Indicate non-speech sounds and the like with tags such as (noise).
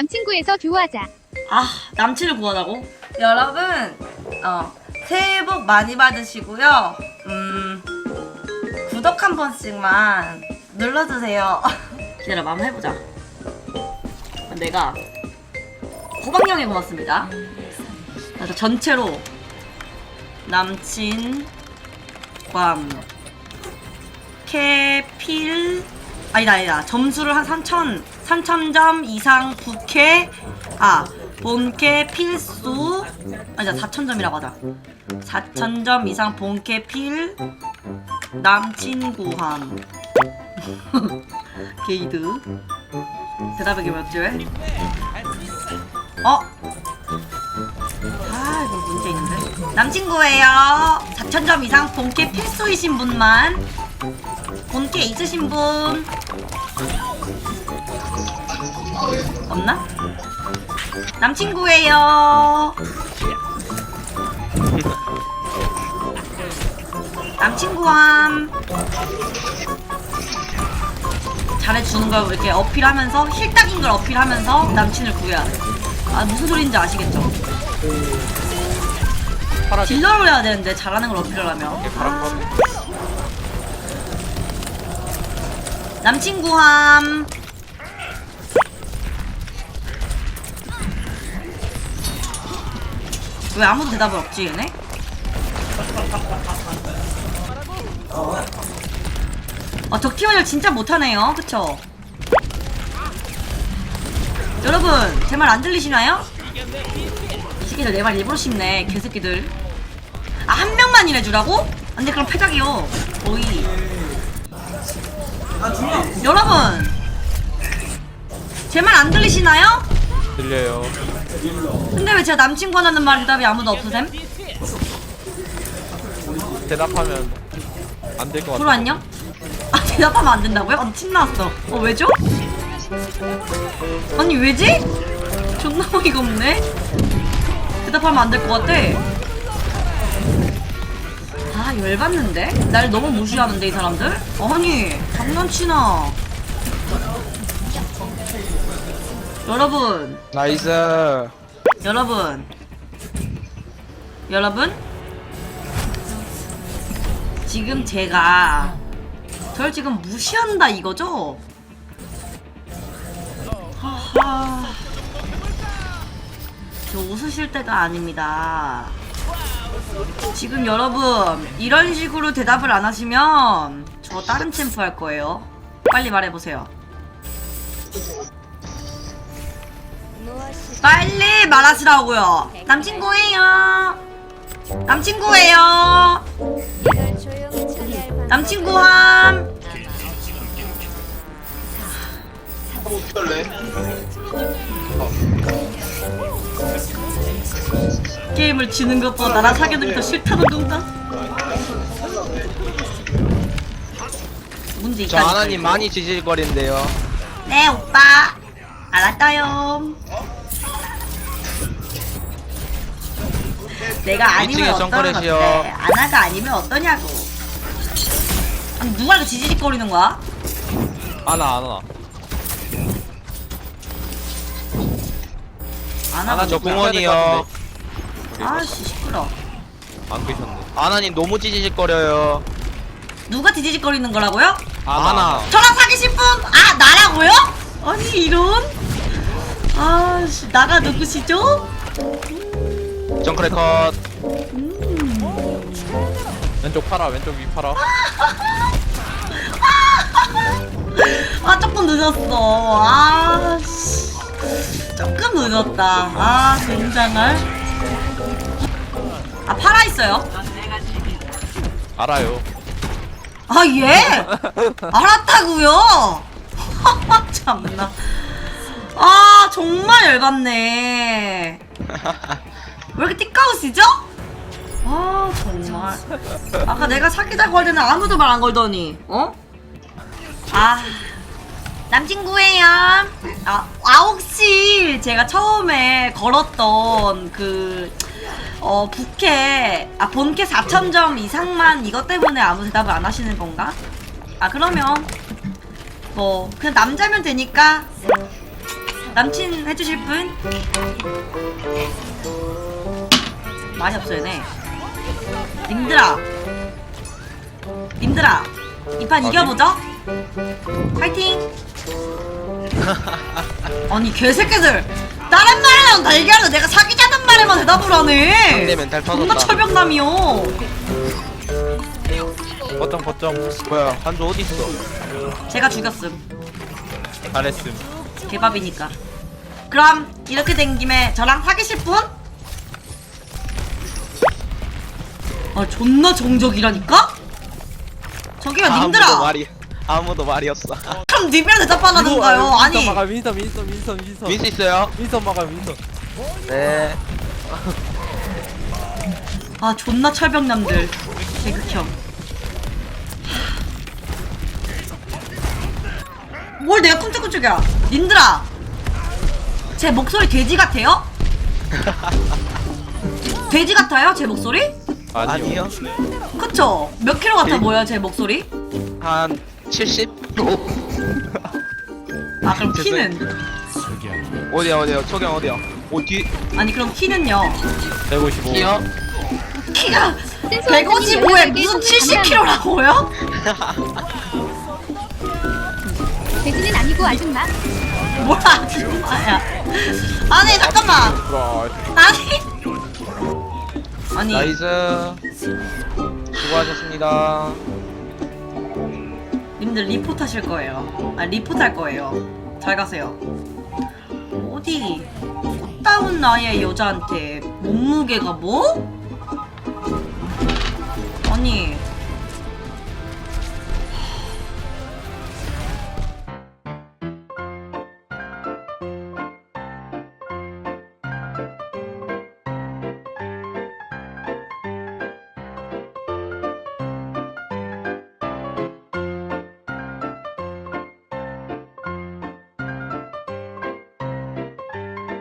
남친구에서 교화하자. 아 남친을 구하자고? 여러분 어 새해 복 많이 받으시고요. 음 구독 한 번씩만 눌러주세요. (laughs) 기다려봐 한번 해보자. 내가 호박령에 고맙습니다. 그래서 전체로 남친 꽝 캐필 아니다 아니다. 점수를 한 3천 3,000점 이상 부캐 아 본캐 필수 아니다 4,000점이라고 하자. 4,000점 이상 본캐 필 남친 구함. (laughs) 게이드. 대답하기 몇 줄? 어? 아 이거 문제 있는데. 남친구예요. 4,000점 이상 본캐 필수이신 분만 본캐 있으신 분 없나? 남친구예요. 남친구함. 잘해주는 걸 이렇게 어필하면서 힐딱인 걸 어필하면서 남친을 구해야 돼. 아 무슨 소리인지 아시겠죠? 딜러를 해야 되는데 잘하는 걸 어필하려면. 파라 남친구함. 왜 아무도 대답을 없지 얘네? 아 덕티원을 진짜 못하네요 그쵸? 여러분 제 말 안 들리시나요? 이 새끼들 내 말 일부러 씹네 개새끼들 아 한 명만 일해주라고? 안 돼 그럼 패작이요 거의 여러분 제 말 안 들리시나요? 들려요 근데 왜 제가 남친구 하는 말 대답이 아무도 없으셈? 대답하면 안 될 것 같아 도로 안녕? 아 (laughs) 대답하면 안 된다고요? 어, 침 나왔어 어 왜죠? 아니 왜지? 존나 어이가 없네 대답하면 안 될 것 같아 아 열받는데? 날 너무 무시하는데 이 사람들? 아니 장난치나 여러분. 나이스. 여러분. 여러분. 지금 제가 절 지금 무시한다 이거죠? 하하. 저 웃으실 때가 아닙니다. 지금 여러분 이런 식으로 대답을 안 하시면 저 다른 챔프 할 거예요. 빨리 말해보세요 빨리 말하시라고요. 남친구예요. 남친구예요. 남친구함. 게임을 지는 것보다 나랑 사귀는 게더 싫다는 건가? 문제 저 있다. 하나님 많이 지질거린대요 네 오빠 알았어요 내가 아니면 위층에 어떤. 건데 아나가 아니면 어떠냐고 아니 누가 이렇게 지지직거리는 거야? 아나 아나 아나가 아나 저 누구야? 공원이요 아씨 시끄러 안 계셨네 하나님 너무 지질거려요 누가 지지직거리는 거라고요? 아나 저랑 사귀신 분? 아 나라고요? 아니 이런 아씨 나가 누구시죠? 정크레 컷 왼쪽 파라 왼쪽 위 파라 (laughs) 아 조금 늦었어. 아 씨. 조금 늦었다. 아 굉장할. 아 팔아 있어요. 알아요 아 예. (laughs) 알았다고요. (laughs) 참나. 아 정말 열받네. (laughs) 왜 이렇게 띠까우시죠? 아 정말. 아까 내가 사귀자고 할 때는 아무도 말 안 걸더니 어? 아 남친구예요. 아, 아 혹시 제가 처음에 걸었던 그 어, 부캐, 아, 본캐 4,000점 이상만 이것 때문에 아무 대답을 안 하시는 건가? 아, 그러면, 뭐, 그냥 남자면 되니까, 남친 해주실 분? 많이 없어요, 네. 님들아. 님들아. 이 판 이겨보죠? 파이팅! (laughs) 아니, 개새끼들! 다른 말에는 다 얘기하는데 내가 사귀자는 말에만 대답을 하네! 상대 멘탈 존나 터졌다. 철벽남이요! 거점 거점 뭐야 한조 어디 있어? 제가 죽였음. 잘했음 개밥이니까. 그럼 이렇게 된 김에 저랑 사귀실 분? 아 존나 정적이라니까? 저기요 아무도 님들아 말이 아무도 말이 없어. 그럼 님이랑 대답하라던가요 아니 민선 막아 민선 민선 민선 민선 윈스 있어요? 민선 막아 민선 네. 아 존나 철벽남들 개극혐 뭘 내가 쿵짝쿵짝이야 님들아 제 목소리 돼지 같아요? (laughs) 돼지 같아요 제 목소리? 아니요, 아니요. 그쵸? 몇 킬로 같아 보여요 제 목소리? 한 70? (laughs) 아 그럼 키는? 어디야 어디야 초경 어디야? 어디? 아니 그럼 키는요? 155 키요? 키가 155에 무슨 70kg라고요? (laughs) 돼지는 아니고 아줌마. 뭐야 아줌마야. 아니 잠깐만. 와 아니. 아니. 나이스. 수고하셨습니다. 님들 리포트 하실 거예요. 아 리포트 할 거예요. 잘 가세요. 어디? 꽃다운 나이의 여자한테 몸무게가 뭐? 아니